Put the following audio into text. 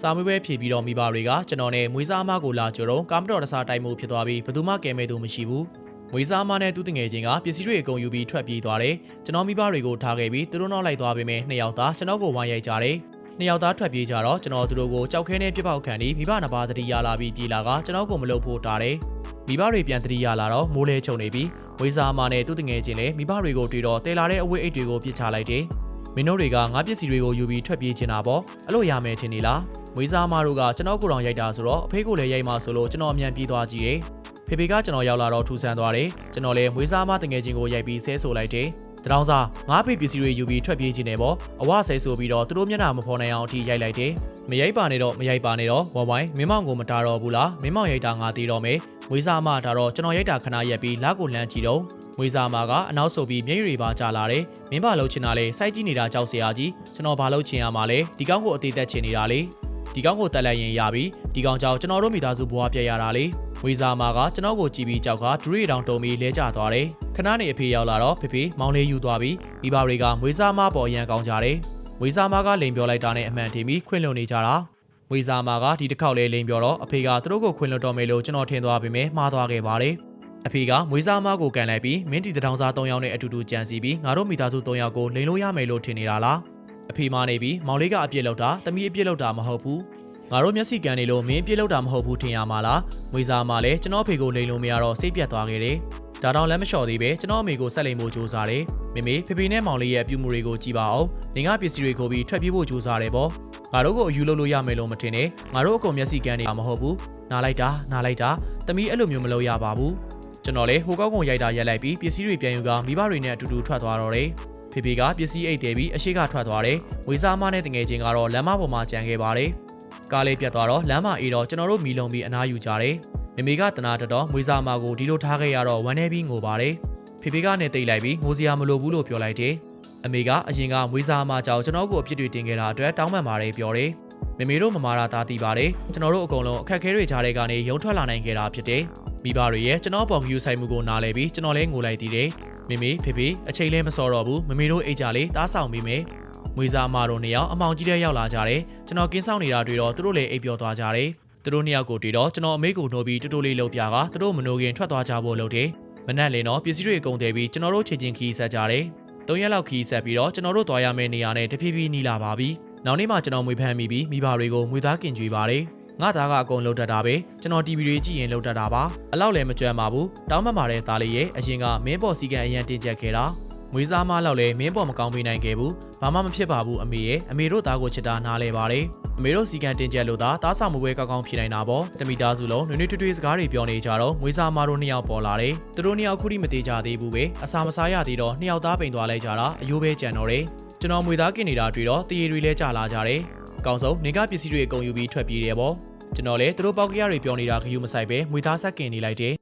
စာမွေးပွဲဖြည့်ပြီးတော့မိဘတွေကကျွန်တော်နဲ့မွေးစားအမကိုလာကြတော့ကာမတော်တစားတိုင်မှုဖြစ်သွားပြီးဘယ်သူမှကဲမဲ့သူမရှိဘူးမွေးစားအမနဲ့သူတငယ်ချင်းကပစ္စည်းတွေအကုန်ယူပြီးထွက်ပြေးသွားတယ်ကျွန်တော်မိဘတွေကိုထားခဲ့ပြီးသူတို့နောက်လိုက်သွားပေမဲ့နှစ်ယောက်သားကျွန်တော်ကိုဝိုင်းရိုက်ကြတယ်နှစ်ယောက်သားထွက်ပြေးကြတော့ကျွန်တော်သူတို့ကိုကြောက်ခဲနဲ့ပြစ်ပေါက်ခံပြီးမိဘနှစ်ပါးတတိရလာပြီးပြေးလာကကျွန်တော်ကိုမလုပ်ဖို့တားတယ်မိဘတွေပြန်တတိရလာတော့မိုးလဲချုံနေပြီးမွေးစားအမနဲ့သူတငယ်ချင်းလည်းမိဘတွေကိုတွေ့တော့တဲလာတဲ့အဝိတ်အိတ်တွေကိုပြစ်ချလိုက်တယ် မင်းတို့တွေကငါပစ္စည်းတွေကိုယူပြီးထွက်ပြေးချင်တာပေါ့အဲ့လိုရမယ်ထင်နေလားမွေးစားအမတို့ကကျွန်တော်ကိုယ်တော်ရိုက်တာဆိုတော့အဖေကိုလည်းရိုက်မှဆိုလို့ကျွန်တော်အမြန်ပြေးသွားကြည့်တယ်ဖေဖေကကျွန်တော်ရောက်လာတော့ထူဆန်းသွားတယ်ကျွန်တော်လည်းမွေးစားအမတငယ်ချင်းကိုရိုက်ပြီးဆဲဆိုလိုက်တယ်တရောင်းစားငါဖေပစ္စည်းတွေယူပြီးထွက်ပြေးခြင်းနဲ့ပေါ့အဝဆဲဆိုပြီးတော့သူတို့မျက်နှာမဖော်နိုင်အောင်အထိရိုက်လိုက်တယ်မရိုက်ပါနဲ့တော့မရိုက်ပါနဲ့တော့ဝမ်ဝိုင်းမင်းမောင်ကိုမတားတော့ဘူးလားမင်းမောင်ရိုက်တာငါသေးတော့မယ်မွေးစားအမဒါတော့ကျွန်တော်ရိုက်တာခဏရက်ပြီးလက်ကိုလှမ်းကြည့်တော့ မွေးစားအမကအနောက်ဆိုပြီးမျက်ရည်တွေပါကျလာတယ်မင်းပါလှုပ်ချင်တာလေစိုက်ကြည့်နေတာကြောက်စရာကြီးကျွန်တော်ဘာလှုပ်ချင်ရမှာလဲဒီကောင်းကိုအသေးသက်ချင်နေတာလေဒီကောင်းကိုတက်လိုက်ရင်ရပြီဒီကောင်းကြောင့်ကျွန်တော်တို့မိသားစုဘဝပြည့်ရတာလေဝေစာမာကကျွန်တော်ကိုကြည့်ပြီးကြောက်ကဒူရီတောင်တုံပြီးလဲကျသွားတယ်ခဏနေအဖေရောက်လာတော့ဖေဖေမောင်လေးယူသွားပြီးမိဘတွေကမွေးစားမပေါ်ရန်ကောင်းကြတယ်မွေးစားမကလိန်ပြောလိုက်တာနဲ့အမှန်တင်ပြီးခွင့်လွန်နေကြတာမွေးစားမကဒီတစ်ခေါက်လဲလိန်ပြောတော့အဖေကသူတို့ကိုခွင့်လွှတ်တော်မယ်လို့ကျွန်တော်ထင်သွားပေမဲ့မှားသွားခဲ့ပါတယ် အဖေကမွေးစားမကိုကန်လိုက်ပြီးမင်းတီတထောင်စား၃ယောက်နဲ့အတူတူကြံစီပြီးငါတို့မိသားစု၃ယောက်ကိုလိန်လို့ရမယ်လို့ထင်နေတာလားအဖေမနေပြီးမောင်လေးကအပြစ်လောက်တာတမီးအပြစ်လောက်တာမဟုတ်ဘူးငါတို့မျက်စိကန်နေလို့မင်းအပြစ်လောက်တာမဟုတ်ဘူးထင်ရမှာလားမွေးစားမလည်းကျွန်တော်အဖေကိုလိန်လို့မရတော့စိတ်ပြတ်သွားခဲ့တယ်ဒါတောင်လည်းမလျှော်သေးပဲကျွန်တော်အမေကိုဆက်လိမ်ဖို့ကြိုးစားတယ်။မေမေဖေဖေနဲ့မောင်လေးရဲ့အပြုမှုတွေကိုကြည့်ပါအောင်။နေကပစ္စည်းတွေကိုပြီးထွက်ပြေးဖို့ကြိုးစားတယ်ပေါ့။ငါတို့ကိုအယူလုပ်လို့ရမယ်လို့မထင်နဲ့။ငါတို့အကုန်မျက်စိကန်းနေတာမဟုတ်ဘူး။နားလိုက်တာနားလိုက်တာတမီးအဲ့လိုမျိုးမလုပ်ရပါဘူး။ ကျွန်တော်လည်းဟိုကောက်ကုန်ရိုက်တာရက်လိုက်ပြီးပစ္စည်းတွေပြန်ယူကမိဘတွေနဲ့အတူတူထွက်သွားတော့တယ်။ဖေဖေကပစ္စည်းအိတ်တယ်ပြီးအရှိကထွက်သွားတယ်။ဝေစားမနဲ့တငယ်ချင်းကတော့လမ်းမပေါ်မှာကြံခဲ့ပါတယ်။ကားလေးပြတ်သွားတော့လမ်းမအေးတော့ကျွန်တော်တို့မီလုံပြီးအနားယူကြတယ်။မမေကတနာတတော်မွေးစားမကိုဒီလိုထားခဲ့ရတော့ဝမ်းနေပြီးငိုပါတယ်။ဖေဖေကနဲ့တိတ်လိုက်ပြီးငိုစရာမလိုဘူးလို့ပြောလိုက်တယ်။အမေကအရင်ကမွေးစားမကြောင့်ကျွန်တော်ကိုအပြစ်တွေတင်ခဲ့တာအတွက်တောင်းပန်ပါတယ်ပြောတယ်။ မမေတို့မမာတာသားသိပါတယ်။ကျွန်တော်တို့အကုန်လုံးအခက်အခဲတွေကြားတဲ့ကနေရုံထွက်လာနိုင်ခဲ့တာဖြစ်တယ်။မိဘတွေရဲ့ကျွန်တော်ပေါ်ကယူဆိုင်မှုကိုနားလဲပြီးကျွန်တော်လည်းငိုလိုက်သေးတယ်။မမေဖေဖေအချိန်လဲမစောတော့ဘူးမမေတို့အိတ်ကြလေးတားဆောင်ပြီးမယ်။မွေးစားမတို့နှစ်ယောက်အမောင်ကြီးတဲ့ရောက်လာကြတယ်။ကျွန်တော်ကင်းဆောင်နေတာတွေ့တော့သူတို့လည်းအိပ်ပျော်သွားကြတယ်။သူတို့နှစ်ယောက်ကိုတွေ့တော့ကျွန်တော်အမေကိုနှိုးပြီးတူတူလေးလှုပ်ပြကသူတို့မနိုးခင်ထွက်သွားကြဖို့လုပ်တယ်။မနက်လင်းတော့ပစ္စည်းတွေကုန်တယ်ပြီးကျွန်တော်တို့ချိန်ချင်းခီးဆက်ကြတယ်။၃ရက်လောက်ခီးဆက်ပြီးတော့ကျွန်တော်တို့သွားရမယ့်နေရာနဲ့တဖြည်းဖြည်းနီးလာပါပြီ။ နောက်နေ့မှကျွန်တော်မွေးဖမ်းမိပြီးမိဘတွေကိုမွေသားကင်ကြွေပါတယ်။ငါသားကအကုန်လှုပ်တတ်တာပဲကျွန်တော် TV တွေကြည့်ရင်လှုပ်တတ်တာပါအလောက်လည်းမကြွမ်းပါဘူးတောင်းပန်ပါတဲ့သားလေးရဲ့အရင်ကမင်းပေါ်စီကန်အရန်တင်ချက်ခဲ့တာ မွေးစားမလောက်လည်းမင်းပေါ်မကောင်းပေးနိုင်ခဲ့ဘူးဘာမှမဖြစ်ပါဘူးအမေရဲ့အမေတို့သားကိုချစ်တာနားလဲပါတယ်အမေတို့စီကန်တင်ချက်လို့သာတားဆောင်မပွဲကောင်းကောင်းဖြစ်နိုင်တာပေါ့တမီသားစုလုံးနွေနွေထွေးထွေးစကားတွေပြောနေကြတော့မွေးစားမတို့နှစ်ယောက်ပေါ်လာတယ်သူတို့နှစ်ယောက်ခုထိမသေးကြသေးဘူးပဲအစာမစားရသေးတော့နှစ်ယောက်သားပိန်သွားလိုက်ကြတာအယိုးပဲကြံတော့တယ်ကျွန်တော်မွေသားกินနေတာတွေ့တော့တရေတွေလဲကြလာကြတယ်အကောင်ဆုံးနေကပစ္စည်းတွေအကုန်ယူပြီးထွက်ပြေးတယ်ပေါ့ကျွန်တော်လည်းသူတို့ပေါက်ကရတွေပြောနေတာခယူမဆိုင်ပဲမွေသားဆက်ကင်နေလိုက်တယ်